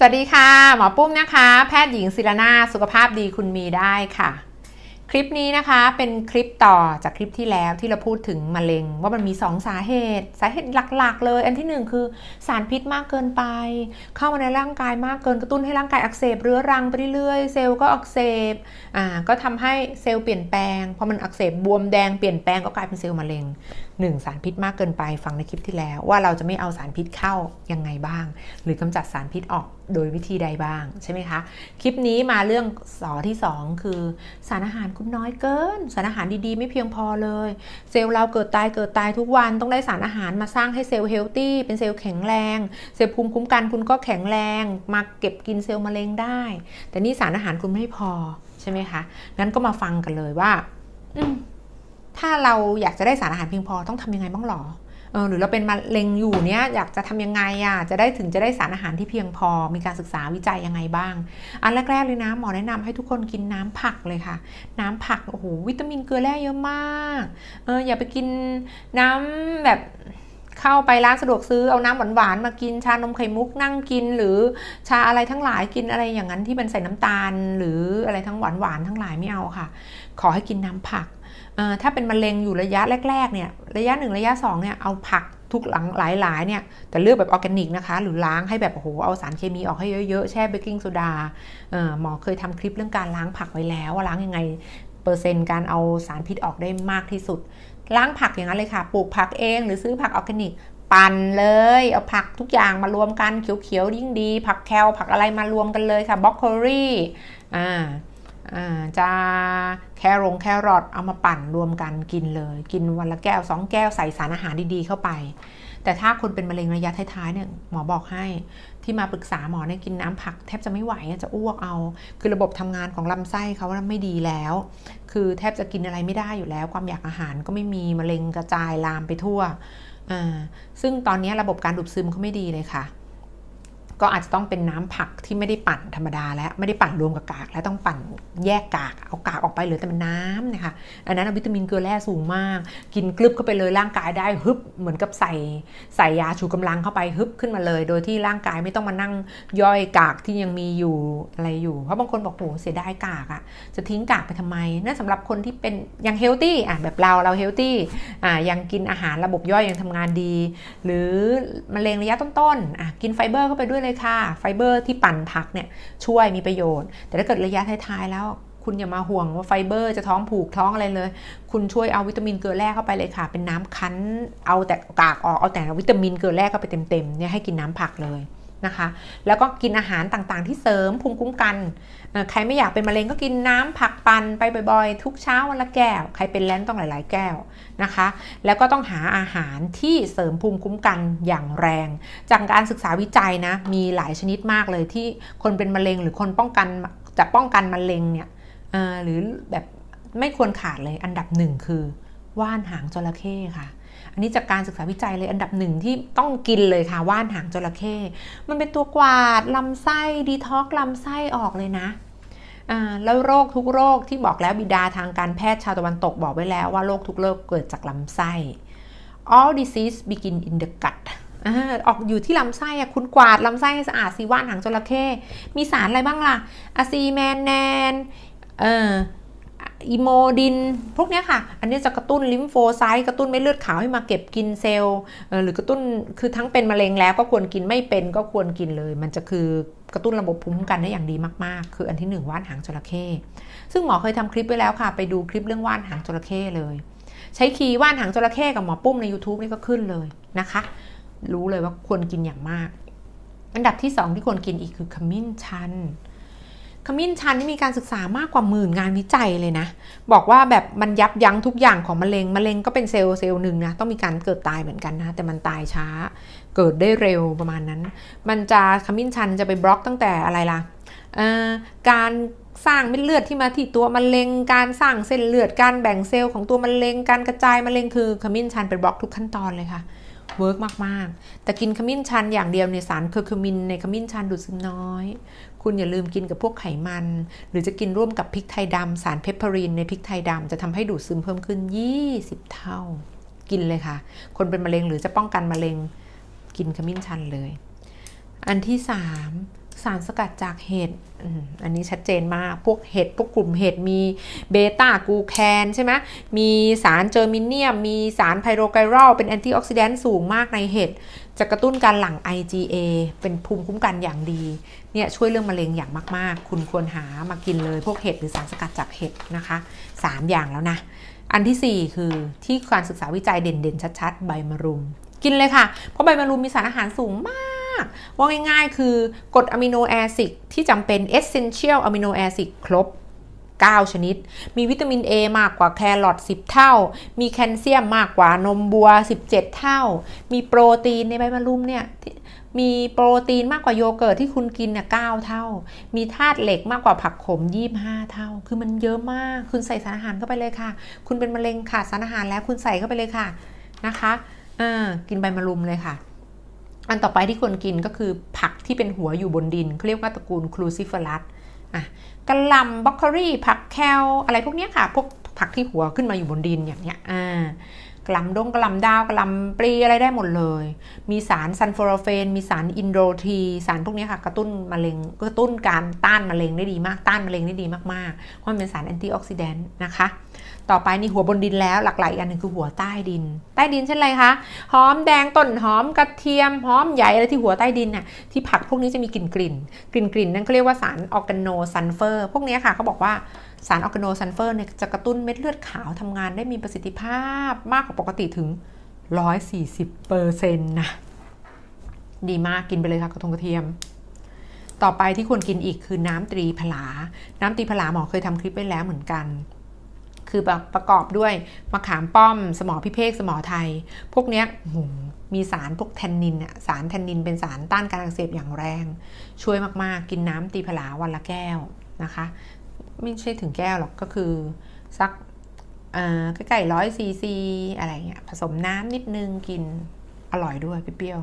สวัสดีค่ะ หมอปุ้มนะคะ แพทย์หญิงศิรนาสุขภาพดีคุณมีได้ค่ะ คลิปนี้นะคะเป็นคลิปต่อจากคลิปที่แล้วที่เราพูดถึงมะเร็ง ว่ามันมี 2 สาเหตุ สาเหตุหลักๆ เลย อันที่ 1 คือสารพิษมากเกินไป เข้ามาในร่างกายมากเกินกระตุ้นให้ร่างกายอักเสบเรื้อรังไปเรื่อยๆเซลล์ก็อักเสบอ่าก็ทำให้เซลล์เปลี่ยนแปลงพอมันอักเสบบวมแดงเปลี่ยนแปลงก็กลายเป็นเซลล์มะเร็ง 1 สารพิษมากเกินไปฟังในคลิปที่แล้วว่าเราจะไม่เอาสารพิษเข้ายังไงบ้าง หรือกำจัดสารพิษออกโดยวิธีใดบ้างใช่ไหมคะคลิปนี้มาเรื่องสอที่ 2 คือ สารอาหารคุณน้อยเกิน สารอาหารดีๆ ไม่เพียงพอเลย เซลล์เราเกิดตายเกิดตายทุกวันต้องได้สารอาหารมาสร้างให้เซลล์เฮลตี้เป็นเซลล์แข็งแรง เซลล์ภูมิคุ้มกันคุณก็แข็งแรง มาเก็บกินเซลล์มะเร็งได้ แต่นี่สารอาหารคุณไม่พอใช่ไหมคะงั้นก็มาฟังกันเลยว่า อื ถ้าเราอยากจะได้สารอาหารเพียงพอต้องทำยังไงบ้างหรอเออหรือเราเป็นมะเร็งอยู่เนี้ยอยากจะทำยังไงอะจะได้ถึงจะได้สารอาหารที่เพียงพอ มีการศึกษาวิจัยยังไงบ้าง อันแรกๆเลยนะหมอแนะนำให้ทุกคนกินน้ำผักเลยค่ะ น้ำผักโอ้โหวิตามินเกลือแร่เยอะมากเอออย่าไปกินน้ำแบบเข้าไปร้านสะดวกซื้อเอาน้ำหวานๆมากินชานมไข่มุกนั่งกิน หรือชาอะไรทั้งหลายกินอะไรอย่างนั้นที่มันใส่น้ำตาล หรืออะไรทั้งหวานๆทั้งหลายไม่เอาค่ะ ขอให้กินน้ำผัก ถ้าเป็นมะเร็งอยู่ระยะแรกๆเนี่ยระยะ 1 ระยะ2เนี่ยเอาผักทุกหลังหลายๆเนี่ยแต่เลือกแบบออร์แกนิกนะคะ หรือล้างให้แบบโอ้โหเอาสารเคมีออกให้เยอะๆ แช่เบกกิ้งโซดาหมอเคยทำคลิปเรื่องการล้างผักไว้แล้วว่าล้างยังไงเปอร์เซ็นต์การเอาสารพิษออกได้มากที่สุด ล้างผักอย่างนั้นเลยค่ะปลูกผักเองหรือซื้อผักออร์แกนิกปั่นเลย เอาผักทุกอย่างมารวมกันเขียวๆยิ่งดี ผักแคลผักอะไรมารวมกันเลยค่ะบล็อกโคลี่อ่า จะแครงแครอทเอามาปั่นรวมกันกินเลย กินวันละแก้ว 2 แก้วใส่สารอาหารดีๆเข้าไป แต่ถ้าคนเป็นมะเร็งระยะท้ายๆเนี่ยหมอบอกให้ที่มาปรึกษาหมอเนี่ยกินน้ำผักแทบจะไม่ไหวจะอ้วกเอา คือระบบทำงานของลำไส้เขาไม่ดีแล้ว คือแทบจะกินอะไรไม่ได้อยู่แล้ว ความอยากอาหารก็ไม่มีมะเร็งกระจายลามไปทั่วซึ่งตอนนี้ระบบการดูดซึมเขาไม่ดีเลยค่ะ ก็อาจจะต้องเป็นน้ำผักที่ไม่ได้ปั่นธรรมดาแล้วไม่ได้ปั่นรวมกับกาก แล้วต้องปั่นแยกกากเอากากออกไปเหลือแต่เป็นน้ำนะคะอันนั้นวิตามินเกลือแร่สูงมาก กินกลึบเข้าไปเลยร่างกายได้ฮึบเหมือนกับใส่ใส่ยาชูกำลังเข้าไปฮึบขึ้นมาเลย โดยที่ร่างกายไม่ต้องมานั่งย่อยกากที่ยังมีอยู่อะไรอยู่เพราะบางคนบอกโหเสียดายกากอะจะทิ้งกากไปทำไมนั่นสำหรับคนที่เป็นยังเฮลตี้อะแบบเราเราเฮลตี้อะยังกินอาหารระบบย่อยยังทำงานดี หรือมะเร็งระยะต้นๆอะกินไฟเบอร์เข้าไปด้วยเลยค่ะ ไฟเบอร์ที่ปั่นผักเนี่ยช่วยมีประโยชน์ แต่ถ้าเกิดระยะท้ายๆแล้ว คุณอย่ามาห่วงว่าไฟเบอร์จะท้องผูกท้องอะไรเลย คุณช่วยเอาวิตามินเกลือแร่เข้าไปเลยค่ะ เป็นน้ำคั้น เอาแต่กากออกเอาแต่วิตามินเกลือแร่เข้าไปเต็มๆเนี่ยให้กินน้ำผักเลย นะคะ แล้วก็กินอาหารต่างๆ ที่เสริมภูมิคุ้มกัน ใครไม่อยากเป็นมะเร็งก็กินน้ำผักปั่นไปบ่อยๆ ทุกเช้าวันละแก้ว ใครเป็นแลนต้องหลายๆ แก้วนะคะ แล้วก็ต้องหาอาหารที่เสริมภูมิคุ้มกันอย่างแรง จากการศึกษาวิจัยนะ มีหลายชนิดมากเลยที่คนเป็นมะเร็งหรือคนป้องกันจะป้องกันมะเร็งเนี่ยหรือแบบไม่ควรขาดเลยอันดับหนึ่งคือว่านหางจระเข้ค่ะ อันนี้จากการศึกษาวิจัยเลยอันดับหนึ่งที่ต้องกินเลยค่ะว่านหางจระเข้มันเป็นตัวกวาดลำไส้ดีท็อกลำไส้ออกเลยนะแล้วโรคทุกโรคที่บอกแล้วบิดาทางการแพทย์ชาวตะวันตกบอกไว้แล้วว่าโรคทุกโรคเกิดจากลำไส้ all disease begin in the gut อออกอยู่ที่ลำไส้อะคุณกวาดลำไส้ให้สะอาดสิว่านหางจระเข้มีสารอะไรบ้างล่ะอะซีแมนแนนเอ่อ อีโมดิน พวกนี้ค่ะ อันนี้จะกระตุ้นลิมโฟไซต์กระตุ้นเม็ดเลือดขาวให้มาเก็บกินเซลล์หรือกระตุ้นคือทั้งเป็นมะเร็งแล้วก็ควรกินไม่เป็นก็ควรกินเลย มันจะคือกระตุ้นระบบภูมิคุ้มกันได้อย่างดีมากๆ คืออันที่หนึ่งว่านหางจระเข้ซึ่งหมอเคยทำคลิปไว้แล้วค่ะ ไปดูคลิปเรื่องว่านหางจระเข้เลย ใช้คีย์ว่านหางจระเข้กับหมอปุ้มใน YouTube นี่ก็ขึ้นเลยนะคะ รู้เลยว่าควรกินอย่างมาก อันดับที่ 2 ที่ควรกินอีกคือขมิ้นชัน ขมิ้นชันนี่มีการศึกษามากกว่าหมื่นงานวิจัยเลยนะ บอกว่าแบบมันยับยั้งทุกอย่างของมะเร็งมะเร็งก็เป็นเซลล์เซลล์หนึ่งนะต้องมีการเกิดตายเหมือนกันนะแต่มันตายช้า เกิดได้เร็วประมาณนั้น มันจะขมิ้นชันจะไปบล็อกตั้งแต่อะไรล่ะการสร้างเม็ดเลือดที่มาที่ตัวมะเร็ง การสร้างเส้นเลือดการแบ่งเซลล์ของตัวมะเร็งการกระจายมะเร็งคือขมิ้นชันไปบล็อกทุกขั้นตอนเลยค่ะเวิร์กมาก ๆ แต่กินขมิ้นชันอย่างเดียวในสารเคอร์คูมินในขมิ้นชันดูดซึมน้อย คุณอย่าลืมกินกับพวกไขมัน หรือจะกินร่วมกับพริกไทยดำสารเพปเปอรินในพริกไทยดำจะทำให้ดูดซึมเพิ่มขึ้น 20 เท่า กินเลยค่ะ คนเป็นมะเร็งหรือจะป้องกันมะเร็งกินขมิ้นชันเลย อันที่ 3สารสกัดจากเห็ด อันนี้ชัดเจนมาก พวกเห็ด พวกกลุ่มเห็ด มีเบต้ากูแคนใช่ไหม มีสารเจอร์มิเนียม มีสารไพโรไกรอลเป็นแอนตี้ออกซิแดนต์สูงมากในเห็ด จะกระตุ้นการหลั่ง IgA เป็นภูมิคุ้มกันอย่างดี เนี่ยช่วยเรื่องมะเร็งอย่างมาก ๆ คุณควรหามากินเลยพวกเห็ดหรือสารสกัดจากเห็ดนะคะ 3 อย่างแล้วนะ อันทีสี่4 คือที่การศึกษาวิจัยเด่น ๆ ชัด ๆ ใบมะรุม กินเลยค่ะ เพราะใบมะรุมมีสารอาหารสูงมาก ว่าง่าย ๆ คือกรดอะมิโนแอซิดที่จำเป็น essential amino acid ครบ 9 ชนิด มีวิตามิน A มากกว่าแครอท10 เท่า มีแคลเซียมมากกว่านมบัว 17 เท่า มีโปรตีนในใบมะรุมเนี่ยมีโปรตีนมากกว่าโยเกิร์ตที่คุณกินเนี่ย9เท่า มีธาตุเหล็กมากกว่าผักขม 25 เท่า คือมันเยอะมาก คุณใส่สารอาหารเข้าไปเลยค่ะ คุณเป็นมะเร็งขาดสารอาหารแล้วคุณใส่เข้าไปเลยค่ะนะคะอ่ากินใบมะรุมเลยค่ะ อันต่อไปที่ควรกินก็คือผักที่เป็นหัวอยู่บนดินเขาเรียกว่าตระกูลครูซิฟอรัส อะกระหล่ำบรอกโคลีผักแคลอะไรพวกนี้ค่ะ พวกผักที่หัวขึ้นมาอยู่บนดินอย่างเนี้ยอ่ากระหล่ำดงกระหล่ำดาวกระหล่ำปลีอะไรได้หมดเลย มีสารซันฟอร์เฟน มีสารอินโดที สารพวกนี้ค่ะกระตุ้นมะเร็งกระตุ้นการต้านมะเร็งได้ดีมาก ต้านมะเร็งได้ดีมากๆเพราะมันเป็นสารแอนตี้ออกซิแดนต์นะคะ ต่อไปนี่หัวบนดินแล้วหลักๆอีกอันหนึ่งคือหัวใต้ดิน ใต้ดินเช่นไรคะหอมแดงต้นหอมกระเทียมหอมใหญ่อะไรที่หัวใต้ดินน่ะที่ผักพวกนี้จะมีกลิ่นกลิ่นกลิ่นกลิ่นนั่นเขาเรียกว่าสารออร์แกโนซัลเฟอร์ พวกนี้ค่ะเขาบอกว่าสารออร์แกโนซัลเฟอร์เนี่ยจะกระตุ้นเม็ดเลือดขาวทำงานได้มีประสิทธิภาพมากกว่าปกติถึง 140เปอร์เซ็นต์นะดีมากกินไปเลยค่ะกระทงกระเทียมต่อไปที่ควรกินอีกคือน้ำตรีผลา น้ำตรีผลาหมอเคยทำคลิปไว้แล้วเหมือนกัน คือแบบประกอบด้วยมะขามป้อม สมอพิเภกสมอไทย พวกเนี้ยมีสารพวกแทนนินอะสารแทนนินเป็นสารต้านการอักเสบอย่างแรง ช่วยมากๆ กินน้ำตีผลาวันละแก้วนะคะ ไม่ใช่ถึงแก้วหรอกก็คือสักใกล้ๆร้อยซีซีอะไรเงี้ยผสมน้ำนิดนึงกินอร่อยด้วยเปรี้ยว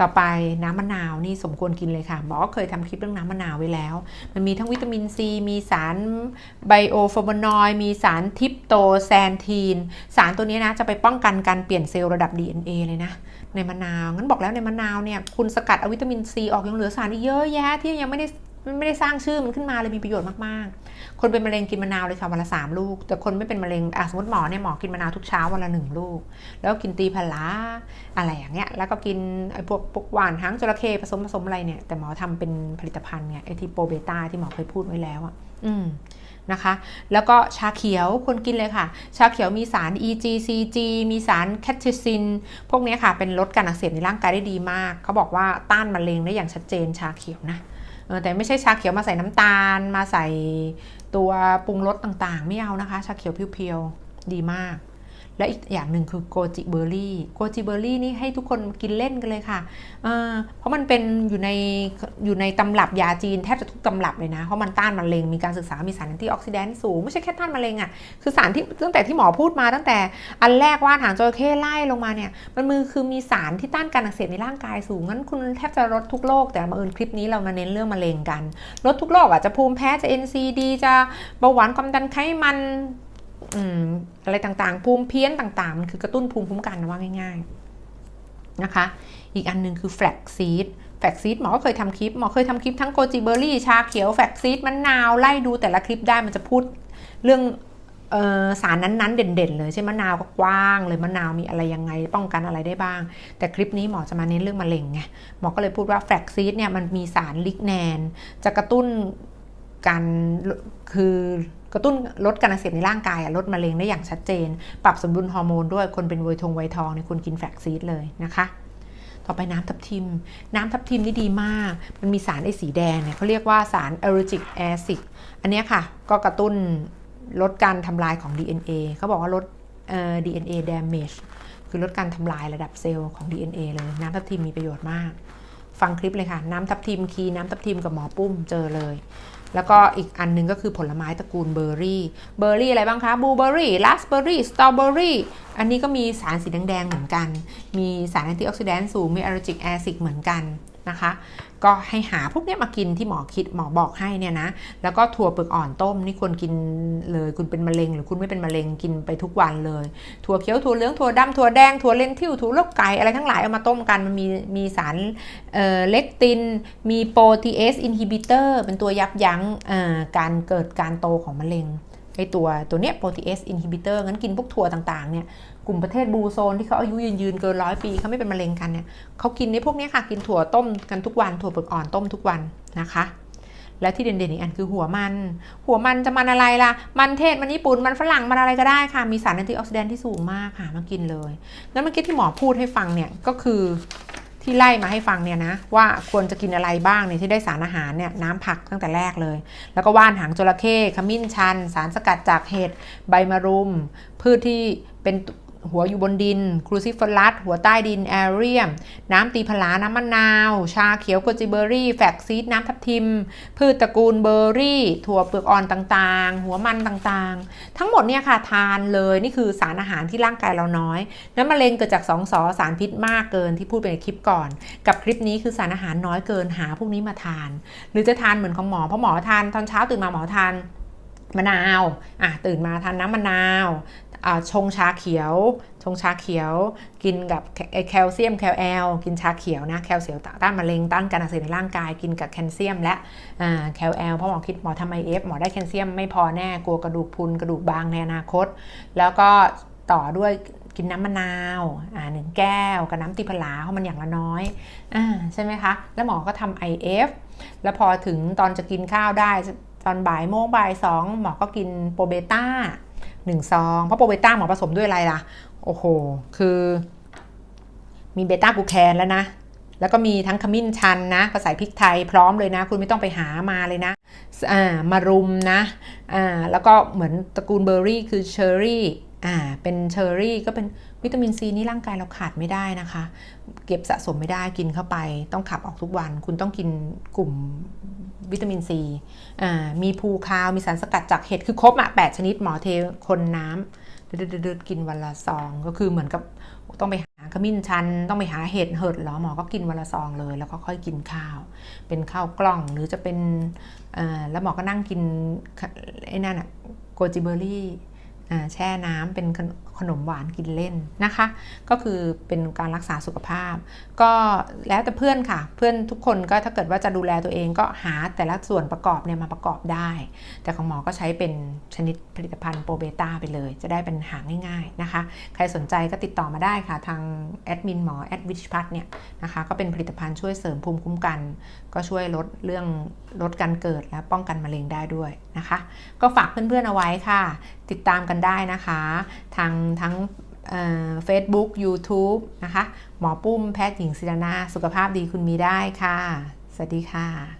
ต่อไปน้ำมะนาวนี่สมควรกินเลยค่ะหมอเคยทำคลิปเรื่องน้ำมะนาวไว้แล้ว มันมีทั้งวิตามินซี มีสารไบโอฟลาโวนอยมีสารทิปโตแซนทีน สารตัวนี้นะจะไปป้องกันการเปลี่ยนเซลล์ระดับ DNA เลยนะในมะนาวงั้นบอกแล้วในมะนาวเนี่ยคุณสกัดเอาวิตามินซีออกยังเหลือสารอีกเยอะแยะที่ยังไม่ได้ มันไม่ได้สร้างชื่อมันขึ้นมาเลยมีประโยชน์มากๆ คนเป็นมะเร็งกินมะนาวเลยค่ะวันละสามลูก แต่คนไม่เป็นมะเร็งอะสมมติหมอเนี่ยหมอกินมะนาวทุกเช้าวันละหนึ่งลูก แล้วกินตีผลาอะไรอย่างเงี้ย แล้วก็กินไอ้พวกพวกหวานหางจระเข้ผสมผสมอะไรเนี่ย แต่หมอทำเป็นผลิตภัณฑ์เนี่ยไอทีโปเบต้าที่หมอเคยพูดไว้แล้วอะ อืมนะคะ แล้วก็ชาเขียวคนกินเลยค่ะ ชาเขียวมีสาร EGCG มีสารแคทเทซิน พวกนี้ค่ะเป็นลดการอักเสบในร่างกายได้ดีมาก เขาบอกว่าต้านมะเร็งได้อย่างชัดเจนชาเขียวนะ แต่ไม่ใช่ชาเขียวมาใส่น้ำตาล มาใส่ตัวปรุงรสต่างๆ ไม่เอานะคะ ชาเขียวเพียวๆดีมาก และอีกอย่างหนึ่งคือโกจิเบอร์รี่โกจิเบอร์รี่นี่ให้ทุกคนกินเล่นกันเลยค่ะเเพราะมันเป็นอยู่ในอยู่ในตำรับยาจีนแทบจะทุกตำรับเลยนะ เพราะมันต้านมะเร็งมีการศึกษามีสารแอนตี้ออกซิแดนต์สูง ไม่ใช่แค่ต้านมะเร็งอะ่ะคือสารที่ตั้งแต่ที่หมอพูดมาตั้งแต่อันแรกว่าหางจระเข้ไล่ลงมาเนี่ยมันมือคือมีสารที่ต้านการอักเสบในร่างกายสูงงั้นคุณแทบจะลดทุกโรคแต่มาเอิญคลิปนี้เรามาเน้นเรื่องมะเร็งกันลดทุกโรคอะจะภูมิแพ้จะ NCD จะเบาหวานความดันไขมัน อะไรต่างๆ ภูมิเพี้ยนต่างๆ มันคือกระตุ้นภูมิคุ้มกันว่าง่าย ๆ นะคะ อีกอันนึงคือแฟลกซีดแฟลกซีดหมอก็เคยทำคลิป หมอเคยทำคลิปทั้งโกจิเบอร์รี่ชาเขียวแฟลกซีดมะนาวไล่ดูแต่ละคลิปได้มันจะพูดเรื่องสารนั้นๆ เด่นๆ เลยใช่มะนาวก็กว้างเลยมะนาวมีอะไรยังไง ป้องกันอะไรได้บ้าง แต่คลิปนี้หมอจะมาเน้นเรื่องมะเร็งไงหมอก็เลยพูดว่าแฟลกซีดเนี่ยมันมีสารลิกแนน จะกระตุ้น การคือกระตุ้นลดการอักเสบในร่างกายลดมะเร็งได้อย่างชัดเจน ปรับสมดุลฮอร์โมนด้วยคนเป็นวัยทงวัยทองเนี่ยคุณกินแฟกซีดเลยนะคะ ต่อไปน้ำทับทิม น้ำทับทิมนี่ดีมาก มันมีสารไอสีแดงเนี่ยเขาเรียกว่าสารเอริจิกแอซิดอันนี้ค่ะ ก็กระตุ้นลดการทำลายของ DNA เขาบอกว่าลด DNA damage คือลดการทำลายระดับเซลล์ของ DNA เลย น้ำทับทิมมีประโยชน์มาก ฟังคลิปเลยค่ะ น้ำทับทิมคีน้ำทับทิมกับหมอปุ้มเจอเลย แล้วก็อีกอันนึงก็คือผลไม้ตระกูลเบอร์รี่ เบอร์รี่อะไรบ้างคะบลูเบอร์รี่ราสเบอร์รี่สตรอเบอร์รี่ อันนี้ก็มีสารสีแดงๆเหมือนกัน มีสารแอนตี้ออกซิแดนต์สูง มีอะโรจิกแอซิดเหมือนกันนะคะ ก็ให้หาพวกนี้มากินที่หมอคิดหมอบอกให้เนี่ยนะ แล้วก็ถั่วเปลือกอ่อนต้มนี่ควรกินเลยคุณเป็นมะเร็ง หรือคุณไม่เป็นมะเร็งกินไปทุกวันเลย ถั่วเขียวถั่วเหลืองถั่วดำถั่วแดงถั่วเลนทิวถั่วลูกไก่อะไรทั้งหลายเอามาต้มกันมันมีมีสารเอ่อเลกติน มีโปรตีเอสอินฮิบิเตอร์เป็นตัวยับยั้งการเกิดการโตของมะเร็งไอตัวตัวเนี้ยโปรตีเอสอินฮิบิเตอร์งั้นกินพวกถั่วต่างๆเนี่ย กลุ่มประเทศบลูโซนที่เขาอายุยืนยืนเกินร้อยปีเขาไม่เป็นมะเร็งกันเนี่ยเขากินในพวกนี้ค่ะกินถั่วต้มกันทุกวันถั่วเปลือกอ่อนต้มทุกวันนะคะ และที่เด่นๆอีกอันคือหัวมัน หัวมันจะมันอะไรล่ะ มันเทศมันญี่ปุ่นมันฝรั่งมันอะไรก็ได้ค่ะ มีสารแอนตี้ออกซิแดนท์ที่สูงมากค่ะมากินเลยงั้นเมื่อกี้ที่หมอพูดให้ฟังเนี่ยก็คือที่ไล่มาให้ฟังเนี่ยนะว่าควรจะกินอะไรบ้างเนี่ยที่ได้สารอาหารเนี่ยน้ำผักตั้งแต่แรกเลย แล้วก็ว่านหางจระเข้ขมิ้นชัน สารสกัดจากเห็ดใบมะรุม พืชที่เป็น หัวอยู่บนดินครูซิฟอรัสหัวใต้ดินแอเรียม น้ำตีผลาน้ำมะนาว ชาเขียวกจิเบอรี่ แฟกซีดน้ำทับทิม พืชตระกูลเบอร์รี่ ถั่วเปลือกอ่อนต่างๆ หัวมันต่างๆ ทั้งหมดเนี่ยค่ะทานเลยนี่คือสารอาหารที่ร่างกายเราน้อยน้ำมะเร็งเกิดจากสองสอสารพิษมากเกินที่พูดไปในคลิปก่อน กับคลิปนี้คือสารอาหารน้อยเกินหาพวกนี้มาทาน หรือจะทานเหมือนของหมอเพราะหมอทานตอนเช้าตื่นมาหมอทาน มะนาวอะตื่นมาทานน้ำมะนาวชงชาเขียว ชงชาเขียว กินกับแคลเซียมแคลแอลกินชาเขียวนะแคลเซียมต้านมะเร็งต้านการอักเสบในร่างกายกินกับแคลเซียม และแคลแอลเพราะหมอคิดหมอทำไอเอฟหมอได้แคลเซียมไม่พอแน่กลัวกระดูกพุนกระดูกบางในอนาคต แล้วก็ต่อด้วยกินน้ำมะนาวอ่าหนึ่งแก้วกับน้ำตีผลาเพราะมันอย่างละน้อยอ่าใช่ไหมคะ แล้วหมอก็ทำ IF แล้วพอถึงตอนจะกินข้าวได้ ตอนบ่ายโมงบ่ายสองหมอก็กินโปรเบต้าหนึ่งซองเพราะโปรเบต้าหมอผสมด้วยอะไรล่ะ โอ้โห คือ มีเบต้ากูแคนแล้วนะ แล้วก็มีทั้งขมิ้นชันนะก็ใส่พริกไทยพร้อมเลยนะ คุณไม่ต้องไปหามาเลยนะอ่ามารุมนะอ่าแล้วก็เหมือนตระกูลเบอร์รี่คือเชอร์รี่อ่าเป็นเชอร์รี่ก็เป็น วิตามินซีนี่ร่างกายเราขาดไม่ได้นะคะ เก็บสะสมไม่ได้กินเข้าไป ต้องขับออกทุกวัน คุณต้องกินกลุ่มวิตามินซีมีภูคาว มีสารสกัดจากเห็ดคือครบอะแปดชนิดหมอเทคนน้ำเดือดกินวันละซอง ก็คือเหมือนกับต้องไปหาขมิ้นชัน ต้องไปหาเห็ดเหิดหรอหมอก็กินวันละซองเลย แล้วก็ค่อยกินข้าว เป็นข้าวกล้องหรือจะเป็นแล้วหมอก็นั่งกินไอ้นั่นอะโกจิเบอรี่แช่น้ำเป็น ขนมหวานกินเล่นนะคะ ก็คือเป็นการรักษาสุขภาพ ก็แล้วแต่เพื่อนค่ะ เพื่อนทุกคนก็ถ้าเกิดว่าจะดูแลตัวเองก็หาแต่ละส่วนประกอบเนี่ยมาประกอบได้ แต่ของหมอก็ใช้เป็นชนิดผลิตภัณฑ์โปรเบต้าไปเลย จะได้เป็นหาง่ายๆนะคะ ใครสนใจก็ติดต่อมาได้ค่ะ ทางแอดมินหมอแอดวิชพัทเนี่ยนะคะก็เป็นผลิตภัณฑ์ช่วยเสริมภูมิคุ้มกัน ก็ช่วยลดเรื่องลดการเกิดและป้องกันมะเร็งได้ด้วยนะคะ ก็ฝากเพื่อนๆเอาไว้ค่ะ ติดตามกันได้นะคะ ทางทั้งเฟซบุ๊กยูทูบนะคะ หมอปุ้มแพทย์หญิงศิรนา สุขภาพดีคุณมีได้ค่ะ สวัสดีค่ะ